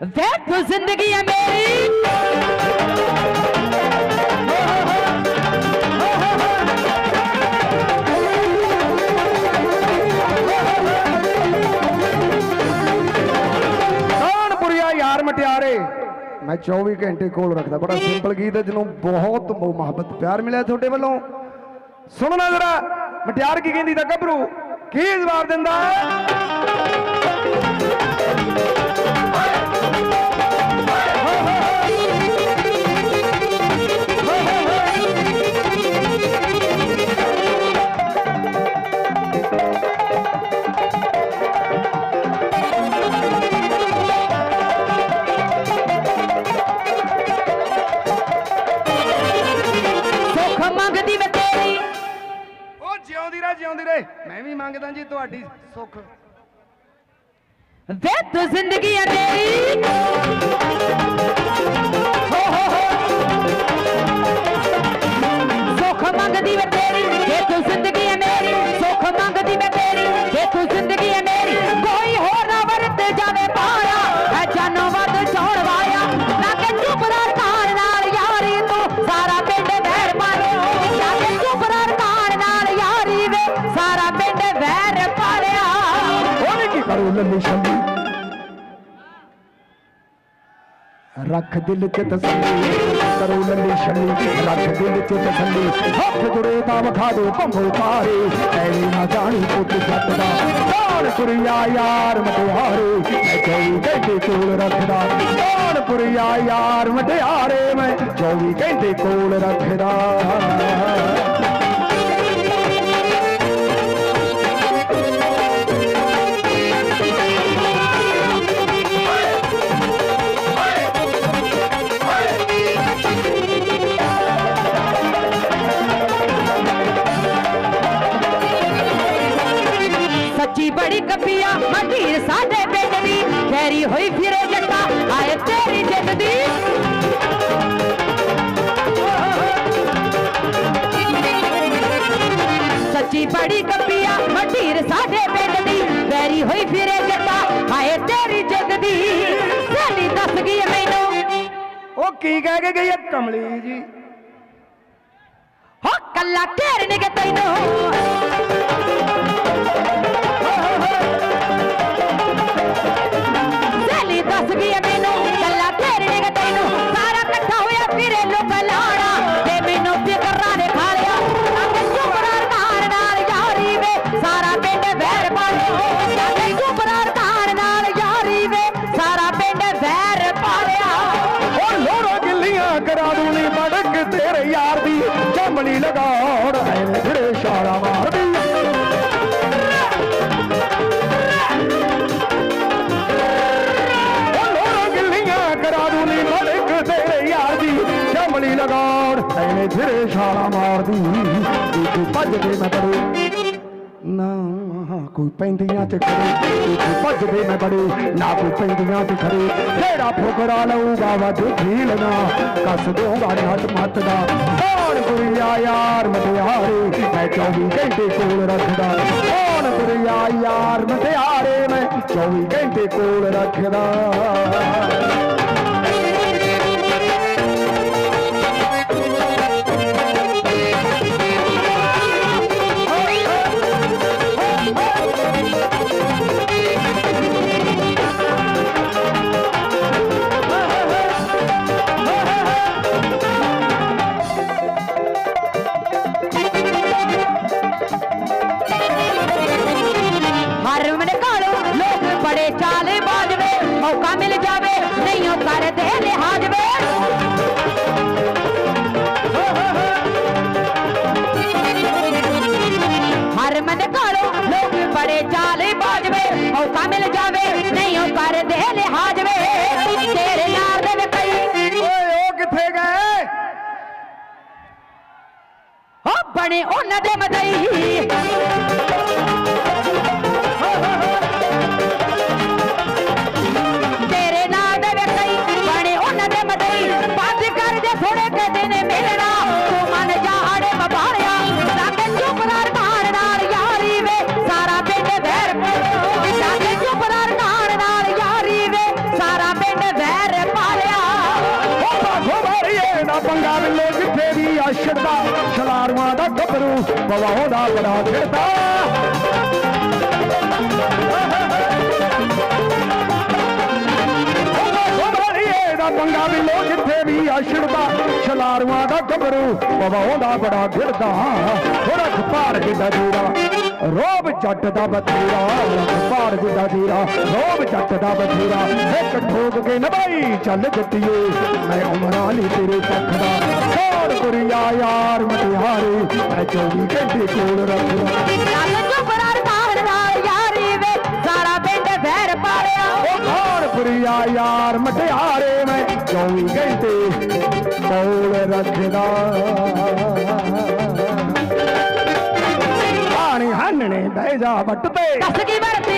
ਵੇ ਤੂੰ ਜ਼ਿੰਦਗੀ ਹੈ ਮੇਰੀ ਕਾਨਪੁਰੀਆ ਯਾਰ ਮਟਿਆਰੇ। ਮੈਂ 24 ਘੰਟੇ ਕੋਲ ਰੱਖਦਾ ਬੜਾ ਸਿੰਪਲ ਗੀਤ ਹੈ ਜਿਹਨੂੰ ਬਹੁਤ ਮੁਹੱਬਤ ਪਿਆਰ ਮਿਲਿਆ ਤੁਹਾਡੇ ਵੱਲੋਂ। ਸੁਣਨਾ ਜਰਾ ਮਟਿਆਰ ਕੀ ਕਹਿੰਦੀ ਤਾਂ ਗੱਭਰੂ? ਕੀ ਜਵਾਬ ਦਿੰਦਾ? ਮੈਂ ਵੀ ਮੰਗਦਾ ਜੀ ਤੁਹਾਡੀ ਸੁੱਖ। ਵੇ ਤੂੰ ਜ਼ਿੰਦਗੀ ਹੈ ਹੋ ਹੋ ਹੋ। ਸੁੱਖ ਮੰਗਦੀ ਵੇ ਵੇ ਕੀ ਕਰੂ ਲੱਲੀ ਸ਼ੰਦੀ ਰੱਖ ਦਿਲ ਚ ਤਸੱਲੀ, ਕਰੋ ਲੱਲੀ ਛੱਲੀ ਰੱਖ ਦਿਲ ਚ ਤਸੱਲੀ, ਹੱਥ ਜੁੜੇ ਤਾਂ ਵਿਖਾ ਦੇ ਭੰਗੋ ਤਾਰੇ ਐਵੇਂ ਨਾ ਜਾਣੀ ਪੁੱਤ ਜੱਟ ਦਾ। ਕੌਣ ਕੁੜੀਆ ਯਾਰ ਮਟਿਆਰੇ, ਮੈਂ ਚੌਵੀ ਘੰਟੇ ਕੋਲ ਰੱਖਦਾ। ਕੌਣ ਕੁੜੀਆ ਯਾਰ ਮਟਿਆਰੇ, ਮੈਂ 24 ਘੰਟੇ ਕੋਲ ਰੱਖਦਾ। ਬੜੀ ਕੱਪੀਆ ਮੰਡੀਰ ਸਾਡੇ ਪਿੰਡ ਦੀ। ਖੈਰੀ ਹੋਈ ਫਿਰੇ ਜੱਟਾ ਆਏ ਤੇਰੀ ਜਿੱਤ ਦੀ। ਸਹੇਲੀ ਦੱਸ ਗਈ ਮੈਨੂੰ। ਉਹ ਕੀ ਕਹਿ ਕੇ ਗਈ ਹੈ ਕਮਲੀ ਜੀ। ਹੋ ਕੱਲਾ ਘੇਰ ਨਿਕ ਤੈਨੂੰ। ਐਵੇਂ ਜਿਹੜੇ ਛਾਲਾ ਮਾਰਦੀ। ਤੂੰ ਭੱਜਦੇ ਮੈਂ ਬੜੇ। ਨਾ ਕੋਈ ਪੈਂਦੀਆਂ ਤੇ ਖੜੇ। ਕੋਈ ਭੱਜਦੇ ਮੈਂ ਬੜੇ। ਨਾ ਕੋਈ ਪੈਂਦੀਆਂ ਤੇ ਖੜੇ। ਜਿਹੜਾ ਫੁਕਰਾ ਲਊਗਾ ਵੱਧ ਢੀਲ ਨਾ ਕੱਸ ਦਊਗਾ ਨੱਟ ਮੱਤ ਦਾ। ਕੌਣ ਗੁਰੀਆ ਯਾਰ ਮਟਿਆਰੇ, ਮੈਂ 24 ਘੰਟੇ ਕੋਲ ਰੱਖਦਾ। ਕੌਣ ਗੁਰੀਆ ਯਾਰ ਮਟਿਆਰੇ, ਮੈਂ 24 ਘੰਟੇ ਕੋਲ ਰੱਖਦਾ। ਮਿਲ ਜਾਵੇ ਨਹੀਂ ਉਹ ਕਰਦੇ ਲਿਹਾਜ਼ ਵੇ। ਤੇਰੇ ਯਾਰ ਦੇ ਵੇ ਕਈ ਓਏ ਉਹ ਕਿੱਥੇ ਗਏ? ਹੋ ਬਣੇ ਉਹਨਾਂ ਦੇ ਮਦਈ। ਪਵਾਉਂਦਾ ਬੜਾ ਖਿੜਦਾ। ਗੋਬਰੀਏ ਦਾ ਪੰਗਾ ਵੀ ਲੋ ਜਿੱਥੇ ਵੀ ਆਸ਼ੜਦਾ ਛਲਾਰੂਆਂ ਦਾ ਗੱਭਰੂ ਪਵਾਉਂਦਾ ਬੜਾ ਖਿੜਦਾ। ਹੋ ਰੱਖ ਭਾਰ ਜਿੱਡਾ ਜੀਰਾ, ਰੋਬ ਜੱਟ ਦਾ ਬਥੇਰਾ। ਰੱਖ ਭਾਰ ਜਿੱਡਾ ਜੀਰਾ, ਰੋਬ ਜੱਟ ਦਾ ਬਥੇਰਾ। ਇੱਕ ਠੋਕ ਕੇ ਨਭਾਈ ਚੱਲ ਜੱਟੀਏ, ਮੈਂ ਉਮਰਾਂ ਨਹੀਂ ਤੇਰੇ ਪੱਖ ਦਾ। ਕੌਣ ਯਾਰ ਮਟਿਆਰੇ ਮੈਂ 24 ਘੰਟੇ ਕੋਲ ਰੱਖਦਾ ਚੱਲ ਚੁਬਰਾਰ ਮਾਰ ਨਾਲ ਯਾਰੀ ਵੇ ਸਾਰਾ ਪਿੰਡ ਫੇਰ ਪਾਲਿਆ। ਉਹ ਕੌਣ ਪੁਰੀਆ ਯਾਰ ਮਟਿਆਰੇ ਮੈਂ 24 ਘੰਟੇ ਕੋਲ ਰੱਖਦਾ। ਪਾਣੀ ਹੰਨਣੇ ਬਹਿ ਜਾ ਵੱਟ ਤੇ। ਦੱਸ ਕੀ ਵਰਤੀ?